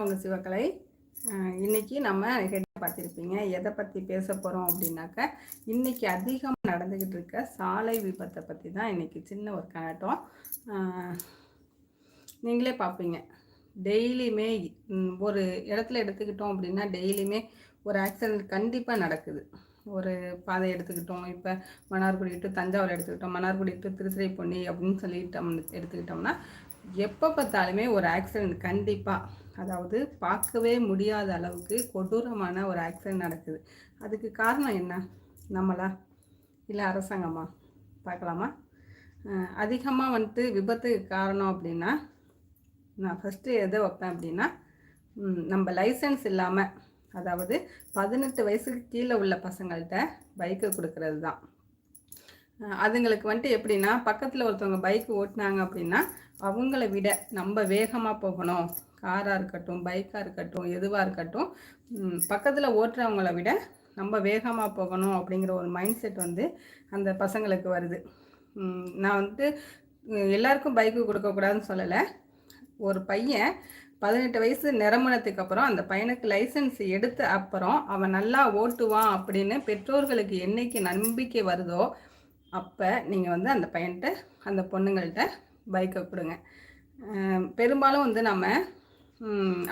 அவங்க சிவக்கலை இன்றைக்கி இன்னைக்கு நம்ம ஹெட் பார்த்துருப்பீங்க. எதை பற்றி பேச போகிறோம் அப்படின்னாக்க இன்னைக்கு அதிகமாக நடந்துக்கிட்டு இருக்க சாலை விபத்தை பற்றி தான் இன்னைக்கு சின்ன ஒரு கனட்டம் நீங்களே பார்ப்பீங்க. டெய்லியுமே ஒரு இடத்துல எடுத்துக்கிட்டோம் அப்படின்னா டெய்லியுமே ஒரு ஆக்சிடென்ட் கண்டிப்பாக நடக்குது. ஒரு பாதை எடுத்துக்கிட்டோம். இப்போ மன்னார்குடி டு தஞ்சாவூர் எடுத்துக்கிட்டோம். மன்னார்குடி டு திருத்துறைப்பூண்டி அப்படின்னு சொல்லிட்டோம் எடுத்துக்கிட்டோம்னா எப்போ பார்த்தாலுமே ஒரு ஆக்சிடென்ட் கண்டிப்பாக அதாவது பார்க்கவே முடியாத அளவுக்கு கொடூரமான ஒரு ஆக்சிடென்ட் நடக்குது. அதுக்கு காரணம் என்ன? நம்மளா? இல்லை அரசாங்கமா? பார்க்கலாமா? அதிகமாக வந்துட்டு விபத்துக்கு காரணம் அப்படின்னா நான் ஃபஸ்ட்டு எதை வைப்பேன் அப்படின்னா நம்ம லைசன்ஸ் இல்லாமல் அதாவது பதினெட்டு வயசுக்கு கீழே உள்ள பசங்கள்கிட்ட பைக்கை கொடுக்கறது தான் அதுங்களுக்கு வந்துட்டு எப்படின்னா பக்கத்தில் ஒருத்தவங்க பைக் ஓட்டினாங்க அப்படின்னா அவங்கள விட நம்ம வேகமாக போகணும். காராக இருக்கட்டும் பைக்காக இருக்கட்டும் எதுவாக இருக்கட்டும் பக்கத்தில் ஓட்டுறவங்கள விட நம்ம வேகமாக போகணும் அப்படிங்கிற ஒரு மைண்ட் செட் வந்து அந்த பசங்களுக்கு வருது. நான் வந்துட்டு எல்லாருக்கும் பைக்கு கொடுக்கக்கூடாதுன்னு சொல்லலை. ஒரு பையன் பதினெட்டு வயசு நிரம்பணத்துக்கு அப்புறம் அந்த பையனுக்கு லைசன்ஸ் எடுத்த அப்புறம் அவன் நல்லா ஓட்டுவான் அப்படின்னு பெற்றோர்களுக்கு என்னைக்கு நம்பிக்கை வருதோ அப்போ நீங்கள் வந்து அந்த பையன்கிட்ட அந்த பொண்ணுங்கள்கிட்ட பைக்கை கொடுங்க. பெரும்பாலும் வந்து நம்ம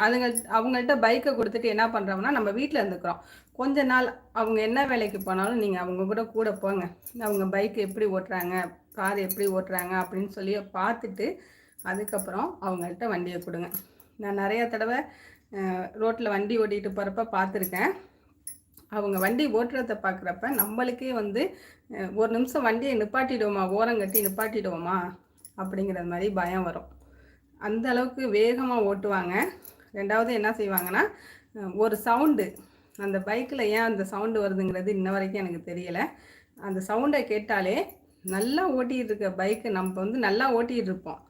அதுங்க அவங்கள்ட்ட பைக்கை கொடுத்துட்டு என்ன பண்ணுறோம்னா நம்ம வீட்டில் இருந்துக்கிறோம். கொஞ்ச நாள் அவங்க என்ன வேலைக்கு போனாலும் நீங்கள் அவங்க கூட கூட போங்க. அவங்க பைக் எப்படி ஓட்டுறாங்க கார் எப்படி ஓட்டுறாங்க அப்படின்னு சொல்லி பார்த்துட்டு அதுக்கப்புறம் அவங்கள்ட்ட வண்டியை கொடுங்க. நான் நிறைய தடவை ரோட்டில் வண்டி ஓட்டிகிட்டு போகிறப்ப பார்த்துருக்கேன். அவங்க வண்டி ஓட்டுறத பார்க்குறப்ப நம்மளுக்கே வந்து ஒரு நிமிஷம் வண்டியை நிப்பாட்டிடுவோமா? ஓரம் கட்டி நிப்பாட்டிடுவோமா? அப்படிங்கிறது மாதிரி பயம் வரும். அந்த அளவுக்கு வேகமாக ஓட்டுவாங்க. ரெண்டாவது என்ன செய்வாங்கன்னா ஒரு சவுண்டு. அந்த பைக்கில் ஏன் அந்த சவுண்டு வருதுங்கிறது இன்ன வரைக்கும் எனக்கு தெரியலை. அந்த சவுண்டை கேட்டாலே நல்லா ஓட்டிகிட்டு இருக்க பைக்கு நம்ம வந்து நல்லா ஓட்டிகிட்டு இருப்போம்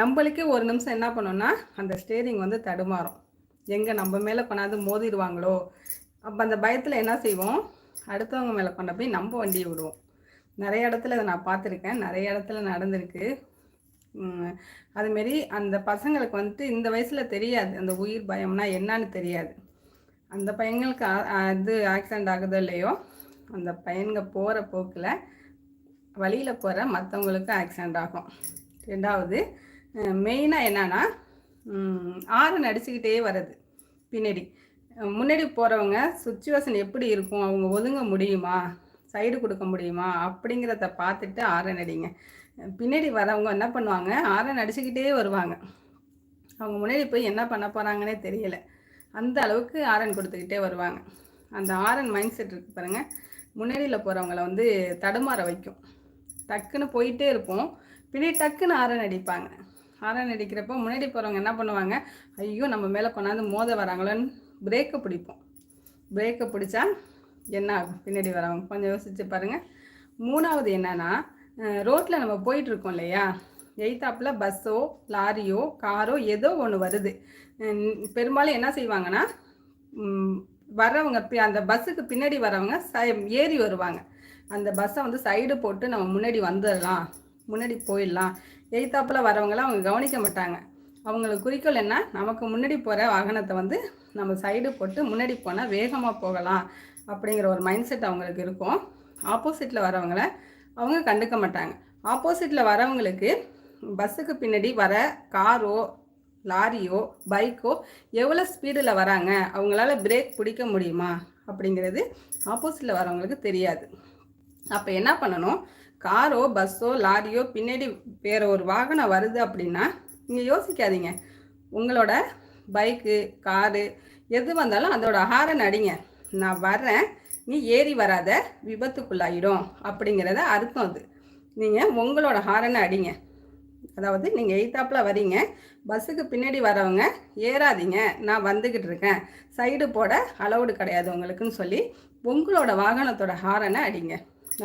நம்மளுக்கே ஒரு நிமிஷம் என்ன பண்ணோம்னா அந்த ஸ்டேரிங் வந்து தடுமாறும். எங்கே நம்ம மேலே கொண்டாந்து மோதிடுவாங்களோ அப்போ அந்த பயத்தில் என்ன செய்வோம்? அடுத்தவங்க மேலே கொண்டு போய் நம்ம வண்டியை விடுவோம். நிறைய இடத்துல அதை நான் பார்த்துருக்கேன். நிறைய இடத்துல நடந்திருக்கு. அதுமாரி அந்த பசங்களுக்கு வந்துட்டு இந்த வயசில் தெரியாது. அந்த உயிர் பயம்னா என்னன்னு தெரியாது. அந்த பையங்களுக்கு இது ஆக்சிடெண்ட் ஆகுதோ இல்லையோ அந்த பையனுங்க போகிற போக்கில் வழியில் போகிற மற்றவங்களுக்கு ஆக்சிடெண்ட் ஆகும். ரெண்டாவது மெயினாக என்னன்னா ஆறு நடிச்சுக்கிட்டே வர்றது. பின்னாடி. முன்னாடி போகிறவங்க சுச்சுவேஷன் எப்படி இருக்கும்? அவங்க ஒதுங்க முடியுமா? சைடு கொடுக்க முடியுமா? அப்படிங்கிறத பார்த்துட்டு ஆரன் அடிங்க. பின்னாடி வரவங்க என்ன பண்ணுவாங்க? ஆரன் அடிச்சுக்கிட்டே வருவாங்க. அவங்க முன்னாடி போய் என்ன பண்ண போகிறாங்கன்னே தெரியல. அந்த அளவுக்கு ஆரன் கொடுத்துக்கிட்டே வருவாங்க. அந்த ஆரன் மைண்ட் செட் இருக்கு பாருங்கள் முன்னாடியில் போகிறவங்கள வந்து தடுமாற வைக்கும். டக்குன்னு போயிட்டே இருப்போம். பின்னாடி டக்குன்னு ஆரன் அடிப்பாங்க. ஆரன் அடிக்கிறப்போ முன்னாடி போகிறவங்க என்ன பண்ணுவாங்க? ஐயோ நம்ம மேலே கொண்டாந்து மோத வராங்களோன்னு பிரேக்கை பிடிப்போம். பிரேக்கை பிடிச்சா என்ன ஆகும் பின்னாடி வரவங்க கொஞ்சம் யோசிச்சு பாருங்கள் மூணாவது என்னன்னா ரோட்டில் நம்ம போயிட்டு இருக்கோம் இல்லையா? எய்த்தாப்பில் பஸ்ஸோ லாரியோ காரோ ஏதோ ஒன்று வருது. பெரும்பாலும் என்ன செய்வாங்கன்னா வர்றவங்க பி- அந்த பஸ்ஸுக்கு பின்னாடி வரவங்க ச- ஏறி வருவாங்க. அந்த பஸ்ஸை வந்து சைடு போட்டு நம்ம முன்னாடி வந்துடலாம். முன்னாடி போயிடலாம். எய்த்தாப்பில் வரவங்களாம் அவங்க கவனிக்க மாட்டாங்க. அவங்களுக்கு குறிக்கோள் என்ன? நமக்கு முன்னாடி போகிற வாகனத்தை வந்து நம்ம சைடு போட்டு முன்னாடி போனால் வேகமாக போகலாம் அப்படிங்கிற ஒரு மைண்ட் செட் அவங்களுக்கு இருக்கும். ஆப்போசிட்டில் வரவங்கள அவங்க கண்டுக்க மாட்டாங்க. ஆப்போசிட்டில் வரவங்களுக்கு பஸ்ஸுக்கு பின்னாடி வர காரோ லாரியோ பைக்கோ எவ்வளோ ஸ்பீடில் வராங்க? அவங்களால பிரேக் பிடிக்க முடியுமா? அப்படிங்கிறது ஆப்போசிட்டில் வரவங்களுக்கு தெரியாது. அப்போ என்ன பண்ணணும்? காரோ பஸ்ஸோ லாரியோ பின்னாடி வேற ஒரு வாகனம் வருது அப்படின்னா நீங்கள் யோசிக்காதீங்க. உங்களோட பைக்கு காரு எது வந்தாலும் அதோட ஹாரன் அடிங்க நான் வர்றேன். நீ ஏறி வராத. விபத்துக்குள்ளாயிடும். அப்படிங்கிறத அர்த்தம் அது. நீங்கள் உங்களோட ஹாரனை அடிங்க. அதாவது நீங்கள் எய்த்தாப்பில் வரீங்க பஸ்ஸுக்கு பின்னாடி வரவங்க ஏறாதீங்க. நான் வந்துக்கிட்டு இருக்கேன். சைடு போட அலௌடு கிடையாது உங்களுக்குன்னு சொல்லி உங்களோட வாகனத்தோட ஹாரனை அடிங்க.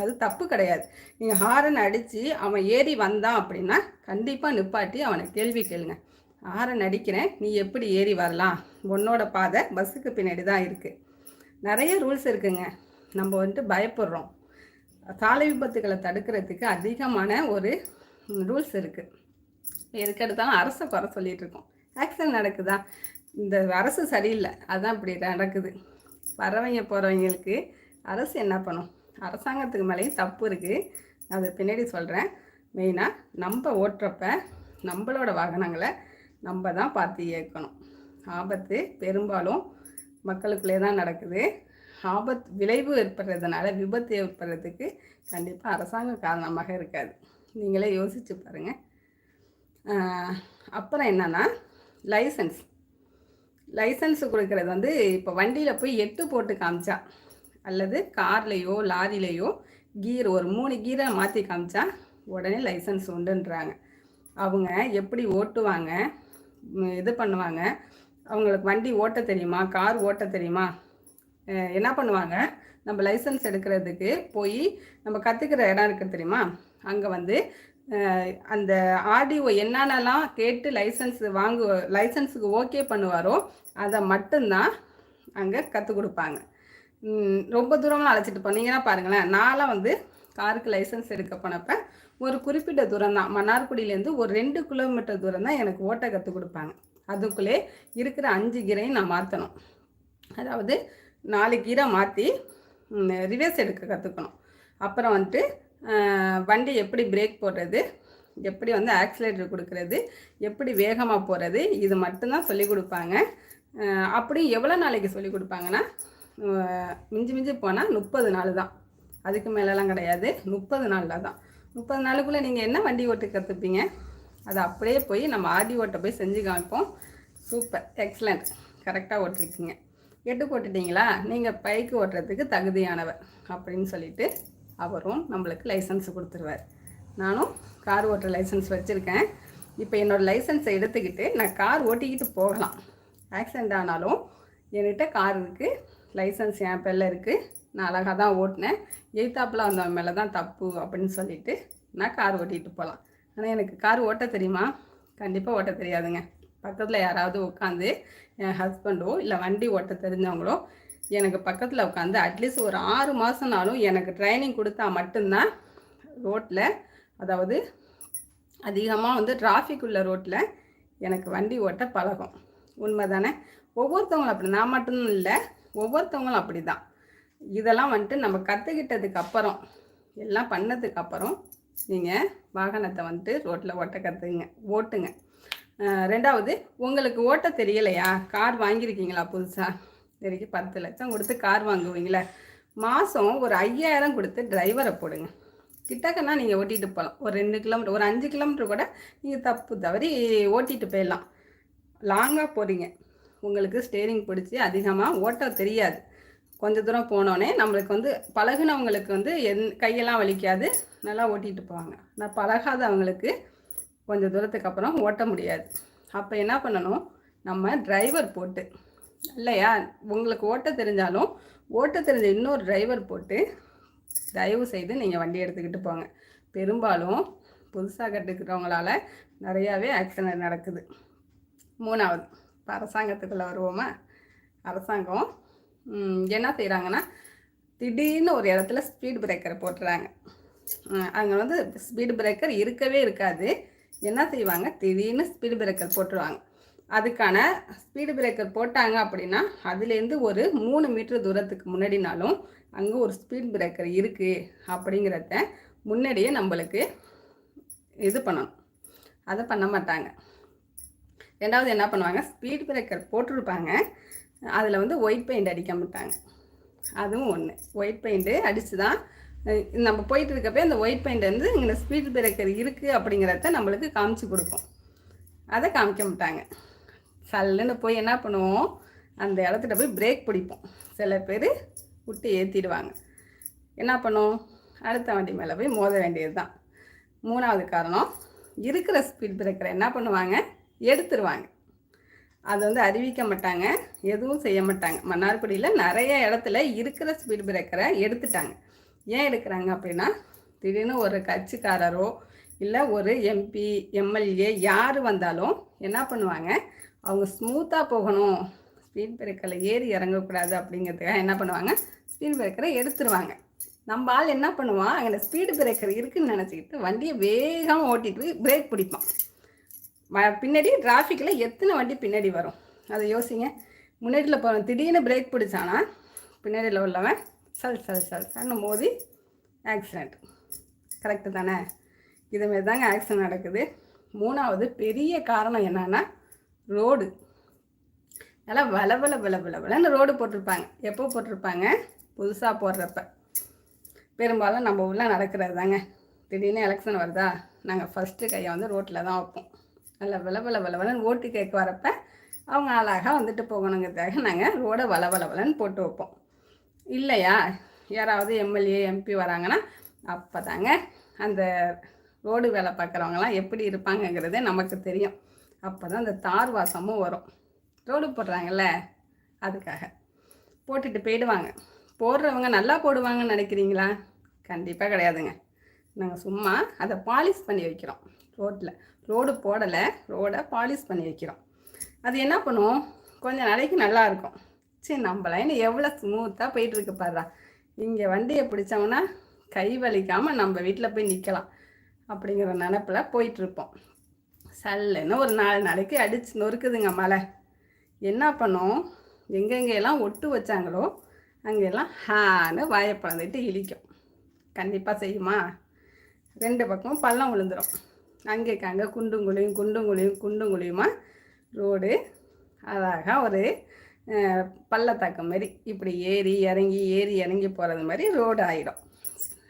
அது தப்பு கிடையாது. நீங்கள் ஹாரன் அடித்து அவன் ஏறி வந்தான் அப்படின்னா கண்டிப்பாக நிப்பாட்டி அவனை கேள்வி கேளுங்க. ஹாரன் அடிக்கிறேன் நீ எப்படி ஏறி வரலாம்? உன்னோட பாதை பஸ்ஸுக்கு பின்னாடி தான் இருக்குது நிறைய ரூல்ஸ் இருக்குங்க. நம்ம வந்துட்டு பயப்படுறோம். சாலை விபத்துகளை தடுக்கிறதுக்கு அதிகமான ஒரு ரூல்ஸ் இருக்குது எதுக்கெடுத்தாலும் அரசை குறை சொல்லிகிட்டு இருக்கோம். ஆக்சிடென்ட் நடக்குதா? இந்த அரசு சரியில்லை. அதான் இப்படி நடக்குது. வரவங்க போகிறவங்களுக்கு அரசு என்ன பண்ணும்? அரசாங்கத்துக்கு மேலேயும் தப்பு இருக்குது அது பின்னாடி சொல்கிறேன் மெயினாக நம்ம ஓட்டுறப்ப நம்மளோட வாகனங்களை நம்ம தான் பார்த்து இயக்கணும். ஆபத்து பெரும்பாலும் மக்களுக்குள்ளே தான் நடக்குது. ஆபத் விளைவு ஏற்படுறதுனால விபத்து ஏற்படுறதுக்கு கண்டிப்பாக அரசாங்கம் காரணமாக இருக்காது. நீங்களே யோசித்து பாருங்கள் அப்புறம் என்னென்னா லைசன்ஸ் லைசன்ஸ் கொடுக்கறது வந்து இப்போ வண்டியில் போய் எட்டு போட்டு காமிச்சா அல்லது கார்லேயோ லாரிலேயோ கீர் ஒரு மூணு கீரை மாற்றி காமிச்சா உடனே லைசன்ஸ் உண்டுன்றாங்க. அவங்க எப்படி ஓட்டுவாங்க? இது பண்ணுவாங்க. அவங்களுக்கு வண்டி ஓட்ட தெரியுமா? கார் ஓட்ட தெரியுமா? என்ன பண்ணுவாங்க? நம்ம லைசன்ஸ் எடுக்கிறதுக்கு போய் நம்ம கற்றுக்கிற இடம் இருக்குது தெரியுமா? அங்கே வந்து அந்த ஆர்டிஓ என்னென்னலாம் கேட்டு லைசன்ஸ் வாங்கு லைசன்ஸுக்கு ஓகே பண்ணுவாரோ அதை மட்டும்தான் அங்கே கற்றுக் கொடுப்பாங்க. ரொம்ப தூரம்லாம் அழைச்சிட்டு போனீங்கன்னா பாருங்களேன் நான்லாம் வந்து காருக்கு லைசன்ஸ் எடுக்க போனப்போ ஒரு குறிப்பிட்ட தூரம் தான் மன்னார்குடியிலேருந்து ஒரு ரெண்டு கிலோமீட்டர் தூரம் தான் எனக்கு ஓட்ட கற்றுக் கொடுப்பாங்க. அதுக்குள்ளே இருக்கிற அஞ்சு கீரையும் நான் மாற்றணும் அதாவது நாலு கீரை மாற்றி ரிவர்ஸ் எடுக்க கற்றுக்கணும் அப்புறம் வந்துட்டு வண்டி எப்படி பிரேக் போடுறது எப்படி வந்து ஆக்சிலேட்டர் கொடுக்கறது எப்படி வேகமாக போகிறது இது மட்டும்தான் சொல்லிக் கொடுப்பாங்க. அப்படி எவ்வளோ நாளைக்கு சொல்லிக் கொடுப்பாங்கன்னா மிஞ்சி மிஞ்சி போனால் முப்பது நாள் தான். அதுக்கு மேலெலாம் கிடையாது. முப்பது நாளில் தான். முப்பது நாளுக்குள்ளே நீங்கள் என்ன வண்டி ஓட்டு கற்றுப்பீங்க அதை அப்படியே போய் நம்ம ஆடி ஓட்டை போய் செஞ்சு காமிப்போம். சூப்பர். எக்ஸலண்ட் கரெக்டாக ஓட்டிருக்கீங்க. எட்டு போட்டுட்டிங்களா நீங்கள் பைக்கு ஓட்டுறதுக்கு தகுதியானவர் அப்படின்னு சொல்லிட்டு அவரும் நம்மளுக்கு லைசன்ஸ் கொடுத்துருவார். நானும் கார் ஓட்டுற லைசன்ஸ் வச்சுருக்கேன். இப்போ என்னோடய லைசன்ஸை எடுத்துக்கிட்டு நான் கார் ஓட்டிக்கிட்டு போகலாம். ஆக்சிடெண்ட் ஆனாலும் என்கிட்ட கார் இருக்குது லைசன்ஸ் என் பேரில் இருக்குது நான் அழகாக தான் ஓட்டினேன். எய்த்தாப்பில் வந்தவன் மேலே தான் தப்பு அப்படின்னு சொல்லிவிட்டு நான் கார் ஓட்டிகிட்டு போகலாம் ஆனால் எனக்கு கார் ஓட்ட தெரியுமா? கண்டிப்பாக ஓட்ட தெரியாதுங்க. பக்கத்தில் யாராவது உட்காந்து என் ஹஸ்பண்டோ இல்லை வண்டி ஓட்ட தெரிஞ்சவங்களோ எனக்கு பக்கத்தில் உட்காந்து அட்லீஸ்ட் ஒரு ஆறு மாதம்னாலும் எனக்கு ட்ரைனிங் கொடுத்தா மட்டும்தான் ரோட்டில் அதாவது அதிகமாக வந்து டிராஃபிக் உள்ள ரோட்டில் எனக்கு வண்டி ஓட்ட பழகும். உண்மை தானே ஒவ்வொருத்தவங்களும் அப்படி நான் மட்டும் இல்லை ஒவ்வொருத்தவங்களும் அப்படி தான் இதெல்லாம் வந்துட்டு நம்ம கற்றுக்கிட்டதுக்கு அப்புறம் எல்லாம் பண்ணதுக்கு அப்புறம் நீங்கள் வாகனத்தை வந்துட்டு ரோட்டில் ஓட்ட கற்றுங்க ஓட்டுங்க. ரெண்டாவது உங்களுக்கு ஓட்ட தெரியலையா? கார் வாங்கியிருக்கீங்களா புதுசாக வரைக்கும் பத்து லட்சம் கொடுத்து கார் வாங்குவீங்களே. மாதம் ஒரு ஐயாயிரம் கொடுத்து டிரைவரை போடுங்க. கிட்டக்கன்னா நீங்கள் ஓட்டிகிட்டு போகலாம் ஒரு ரெண்டு கிலோமீட்டர் ஒரு அஞ்சு கிலோமீட்டர் கூட நீங்கள் தப்பு தவறி ஓட்டிகிட்டு போயிடலாம். லாங்காக போகிறீங்க உங்களுக்கு ஸ்டேரிங் பிடிச்சி அதிகமாக ஓட்ட தெரியாது. கொஞ்ச தூரம் போனோடனே நம்மளுக்கு வந்து பழகினவங்களுக்கு வந்து என் கையெல்லாம் வலிக்காது. நல்லா ஓட்டிகிட்டு போவாங்க. நான் பழகாதவங்களுக்கு கொஞ்சம் தூரத்துக்கு அப்புறம் ஓட்ட முடியாது. அப்போ என்ன பண்ணணும்? நம்ம டிரைவர் போட்டு இல்லையா? உங்களுக்கு ஓட்ட தெரிஞ்சாலும் ஓட்ட தெரிஞ்ச இன்னொரு டிரைவர் போட்டு தயவு செய்து நீங்கள் வண்டி எடுத்துக்கிட்டு போங்க. பெரும்பாலும் புதுசாக கட்டுக்கிறவங்களால நிறையாவே ஆக்சிடென்ட் நடக்குது. மூணாவது இப்போ அரசாங்கத்துக்குள்ளே வருவோமா? அரசாங்கம் என்ன செய்கிறாங்கன்னா திடீர்னு ஒரு இடத்துல ஸ்பீட் பிரேக்கரை போட்டுறாங்க. அங்கே வந்து ஸ்பீடு பிரேக்கர் இருக்கவே இருக்காது. என்ன செய்வாங்க? திடீர்னு ஸ்பீடு பிரேக்கர் போட்டுருவாங்க. அதுக்கான ஸ்பீடு பிரேக்கர் போட்டாங்க அப்படின்னா அதுலேருந்து ஒரு மூணு மீட்டர் தூரத்துக்கு முன்னாடினாலும் அங்கே ஒரு ஸ்பீட் பிரேக்கர் இருக்குது அப்படிங்கிறத முன்னாடியே நம்மளுக்கு இது பண்ணணும். அதை பண்ண மாட்டாங்க. ரெண்டாவது என்ன பண்ணுவாங்க? ஸ்பீட் பிரேக்கர் போட்டிருப்பாங்க. அதில் வந்து ஒயிட் பெயிண்ட் அடிக்க மாட்டாங்க அதுவும் ஒன்று ஒயிட் பெயிண்ட்டு அடித்து தான் நம்ம போயிட்டு இருக்கப்போ அந்த ஒயிட் பெயிண்ட் வந்து இங்கே ஸ்பீட் பிரேக்கர் இருக்குது அப்படிங்கிறத நம்மளுக்கு காமிச்சு கொடுப்போம் அதை காமிக்க மாட்டாங்க. சல்லுன்னு போய் என்ன பண்ணுவோம்? அந்த இடத்துல போய் பிரேக் பிடிப்போம். சில பேர் விட்டு ஏற்றிடுவாங்க என்ன பண்ணுவோம்? அடுத்த வண்டி மேலே போய் மோத வேண்டியது தான் மூணாவது காரணம் இருக்கிற ஸ்பீட் பிரேக்கரை என்ன பண்ணுவாங்க? எடுத்துருவாங்க. அதை வந்து அறிவிக்க மாட்டாங்க எதுவும் செய்ய மாட்டாங்க. மன்னார்குடியில் நிறைய இடத்துல இருக்கிற ஸ்பீட் பிரேக்கரை எடுத்துட்டாங்க. ஏன் எடுக்கிறாங்க அப்படின்னா திடீர்னு ஒரு கட்சிக்காரரோ இல்லை ஒரு எம்பி எம்எல்ஏ யார் வந்தாலும் என்ன பண்ணுவாங்க? அவங்க ஸ்மூத்தாக போகணும். ஸ்பீட் பிரேக்கரில் ஏறி இறங்கக்கூடாது அப்படிங்கிறதுக்காக என்ன பண்ணுவாங்க? ஸ்பீட் பிரேக்கரை எடுத்துருவாங்க. நம்ம ஆள் என்ன பண்ணுவான்? அங்கே ஸ்பீடு பிரேக்கர் இருக்குதுன்னு நினச்சிக்கிட்டு வண்டியை வேகமாக ஓட்டிட்டு பிரேக் பிடிப்பான். பின்னாடி டிராஃபிக்கில் எத்தனை வண்டி பின்னாடி வரும்? அதை யோசிங்க. முன்னாடியில் போகிறோம் திடீர்னு பிரேக் பிடிச்சானா பின்னாடியில் உள்ளவன் சல் சல் சல் சன்னு மோதி ஆக்சிடெண்ட் கரெக்டு தானே இதுமாரி தாங்க ஆக்சிடெண்ட் நடக்குது. மூணாவது பெரிய காரணம் என்னன்னா ரோடு நல்லா வள வள வள வள வளன்னு ரோடு போட்டிருப்பாங்க. எப்போ போட்டிருப்பாங்க? புதுசாக போடுறப்ப. பெரும்பாலும் நம்ம உள்ளே நடக்கிறது தாங்க. திடீர்னு எலெக்ஷன் வருதா? நாங்கள் ஃபஸ்ட்டு கையை வந்து ரோட்டில் தான் வைப்போம். நல்லா வில வில வில ஓட்டு கேட்க வரப்போ அவங்க அழகாக வந்துட்டு போகணுங்கிறதுக்காக நாங்கள் ரோடை வள வளவலன்னு போட்டு வைப்போம். இல்லையா? யாராவது எம்எல்ஏ எம்பி வராங்கன்னா அப்போ தாங்க அந்த ரோடு வேலை பார்க்குறவங்களாம் எப்படி இருப்பாங்கங்கிறதே நமக்கு தெரியும். அப்போ தான் அந்த தார் வாசமும் வரும். ரோடு போடுறாங்கல்ல? அதுக்காக. போட்டுட்டு போயிடுவாங்க. போடுறவங்க நல்லா போடுவாங்கன்னு நினைக்கிறீங்களா? கண்டிப்பாக கிடையாதுங்க. நாங்கள் சும்மா அதை பாலிஷ் பண்ணி வைக்கிறோம் ரோட்டில் ரோடு போடலை. ரோடை பாலிஷ் பண்ணி வைக்கிறோம். அது என்ன பண்ணுவோம் கொஞ்சம் நாளைக்கு நல்லா இருக்கும். சரி நம்ம லைன் எவ்வளோ ஸ்மூத்தாக போயிட்டுருக்கு பாருடா. இங்கே வண்டியை பிடிச்சோம்னா கை வலிக்காமல் நம்ம வீட்டில் போய் நிற்கலாம் அப்படிங்கிற நினப்பில் போயிட்டுருப்போம் சல்லுன்னு ஒரு நாலு நாளைக்கு அடிச்சு நொறுக்குதுங்க மழை. என்ன பண்ணோம்? எங்கெங்கெல்லாம் ஒட்டு வச்சாங்களோ அங்கெல்லாம் ஹான்னு வாயை பழந்துட்டு இழிக்கும் கண்டிப்பாக செய்யுமா? ரெண்டு பக்கமும் பள்ளம் விழுந்துடும் அங்கேக்கு அங்கே குண்டுங்குழியும் குண்டுங்குழியும் குண்டுங்குழியுமா? ரோடு. அழகாக ஒரு பள்ளத்தாக்கம் மாதிரி இப்படி ஏறி இறங்கி ஏறி இறங்கி போகிறது மாதிரி ரோடு ஆகிடும்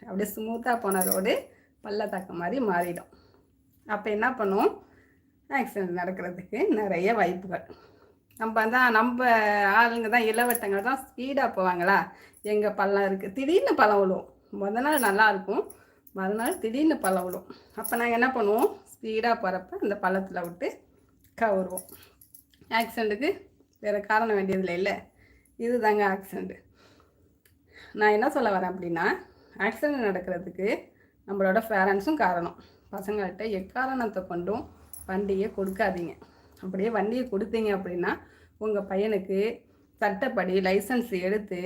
அப்படியே ஸ்மூத்தாக போன ரோடு பள்ளத்தாக்கம் மாதிரி மாறிடும். அப்போ என்ன பண்ணுவோம்? ஆக்சிடென்ட் நடக்கிறதுக்கு நிறைய வாய்ப்புகள். நம்ம தான் நம்ம ஆளுங்க தான் இளவட்டங்கள் தான் ஸ்பீடாக போவாங்களா? எங்கள் பள்ளம் இருக்குது திடீர்னு பழம் விழுவும் முத நாள் நல்லாயிருக்கும் மறுநாள் திடீர்னு பழம் விடும். அப்போ நாங்கள் என்ன பண்ணுவோம்? ஸ்பீடாக போகிறப்ப அந்த பள்ளத்தில் விட்டு கவருவோம். ஆக்சிடெண்ட்டுக்கு வேறு காரணம் வேண்டியதில்லை இல்லை? இது தாங்க ஆக்சிடெண்ட்டு நான் என்ன சொல்ல வரேன் அப்படின்னா ஆக்சிடெண்ட் நடக்கிறதுக்கு நம்மளோட பேரண்ட்ஸும் காரணம். பசங்கள்கிட்ட எக்காரணத்தை கொண்டும் வண்டியை கொடுக்காதீங்க. அப்படியே வண்டியை கொடுத்தீங்க அப்படின்னா உங்கள் பையனுக்கு சட்டப்படி லைசன்ஸ் எடுத்து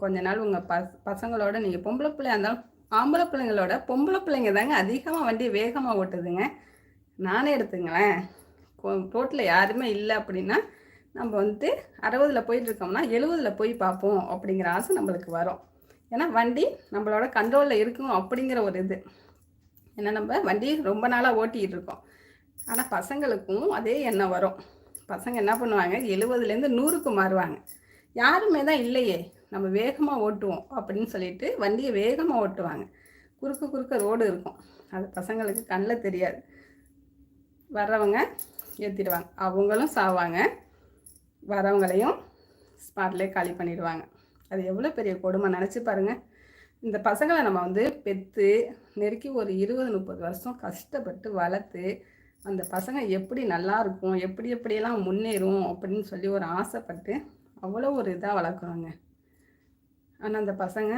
கொஞ்ச நாள் உங்கள் பஸ் பசங்களோட நீங்கள் பொம்பளை பிள்ளையாக இருந்தாலும் ஆம்பளை பிள்ளைங்களோட பொம்பளை பிள்ளைங்க தாங்க அதிகமாக வண்டி வேகமாக ஓட்டுதுங்க. நானே எடுத்துங்களேன். ரோட்டில் யாருமே இல்லை அப்படின்னா நம்ம வந்துட்டு அறுபதில் போயிட்டுருக்கோம்னா எழுபதில் போய் பார்ப்போம் அப்படிங்கிற ஆசை நம்மளுக்கு வரும். ஏன்னா வண்டி நம்மளோட கண்ட்ரோலில் இருக்கும் அப்படிங்கிற ஒரு இது. ஏன்னா நம்ம வண்டி ரொம்ப நாளாக ஓட்டிகிட்டு இருக்கோம். ஆனால் பசங்களுக்கும் அதே எண்ணம் வரும். பசங்க என்ன பண்ணுவாங்க? எழுபதுலேருந்து நூறுக்கு மாறுவாங்க. யாருமே தான் இல்லையே. நம்ம வேகமாக ஓட்டுவோம் அப்படின்னு சொல்லிட்டு வண்டியை வேகமாக ஓட்டுவாங்க. குறுக்க குறுக்க ரோடு இருக்கும். அது பசங்களுக்கு கண்ணில் தெரியாது. வர்றவங்க ஏற்றிடுவாங்க அவங்களும் சாவாங்க. வரவங்களையும் ஸ்பாட்லேயே காலி பண்ணிடுவாங்க. அது எவ்வளோ பெரிய கொடுமை நினச்சி பாருங்கள் இந்த பசங்களை நம்ம வந்து பெற்று நெருக்கி ஒரு இருபது முப்பது வருஷம் கஷ்டப்பட்டு வளர்த்து அந்த பசங்க எப்படி நல்லா இருக்கும் எப்படி எப்படியெல்லாம் முன்னேறும் அப்படின்னு சொல்லி ஒரு ஆசைப்பட்டு அவ்வளோ ஒரு இதாக வளர்க்குறோங்க. ஆனால் அந்த பசங்க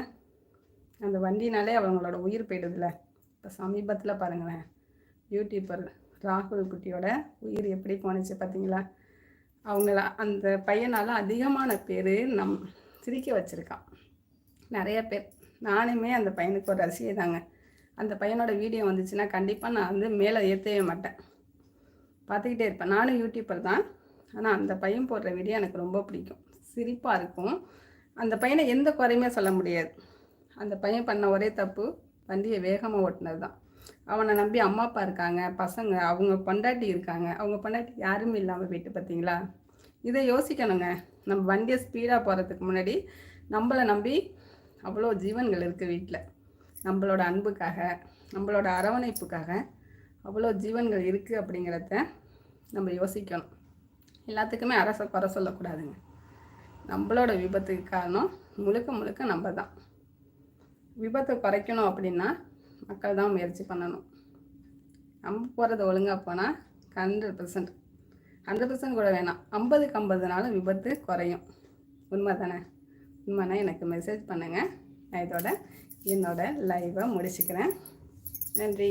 அந்த வண்டினாலே அவங்களோட உயிர் போயிடுதுல. இப்போ சமீபத்தில் பாருங்களேன் யூடியூப்பர் ராகுல் குட்டியோட உயிர் எப்படி போணுச்சு பார்த்தீங்களா அவங்கள அந்த பையனால் அதிகமான பேர் நம் சிரிக்க வச்சுருக்கான். நிறைய பேர். நானுமே அந்த பையனுக்கு ஒரு ரசிகை தாங்க. அந்த பையனோட வீடியோ வந்துச்சுன்னா கண்டிப்பாக நான் வந்து மேலே ஏற்றவே மாட்டேன். பார்த்துக்கிட்டே இருப்பேன். நானும் யூடியூப்பர் தான். ஆனால் அந்த பையன் போடுற வீடியோ எனக்கு ரொம்ப பிடிக்கும். சிரிப்பாக இருக்கும். அந்த பையனை எந்த குறையுமே சொல்ல முடியாது. அந்த பையன் பண்ண ஒரே தப்பு வண்டியை வேகமாக ஓட்டினது தான் அவனை நம்பி அம்மா அப்பா இருக்காங்க பசங்க அவங்க பொண்டாட்டி இருக்காங்க. அவங்க பொண்டாட்டி யாருமே இல்லாமல் போயிட்டு பார்த்தீங்களா இதை யோசிக்கணுங்க. நம்ம வண்டியை ஸ்பீடாக போகிறதுக்கு முன்னாடி நம்மளை நம்பி அவ்வளோ ஜீவன்கள் இருக்குது வீட்டில் நம்மளோட அன்புக்காக நம்மளோட அரவணைப்புக்காக அவ்வளோ ஜீவன்கள் இருக்குது அப்படிங்கிறத நம்ம யோசிக்கணும். எல்லாத்துக்குமே அரசை குறை சொல்லக்கூடாதுங்க. நம்மளோட விபத்துக்கு காரணம் முழுக்க முழுக்க நம்ம தான் விபத்தை குறைக்கணும் அப்படின்னா மக்கள் தான் முயற்சி பண்ணணும். நம்ம போகிறது ஒழுங்காக போனால் ஹண்ட்ரட் பர்சன்ட் ஹண்ட்ரட் பர்சன்ட் கூட வேணாம். ஐம்பதுக்கு ஐம்பதுனால விபத்து குறையும். உண்மை தானே உண்மைனா எனக்கு மெசேஜ் பண்ணுங்கள் நான் இதோட என்னோட லைவை முடிச்சுக்கிறேன். நன்றி.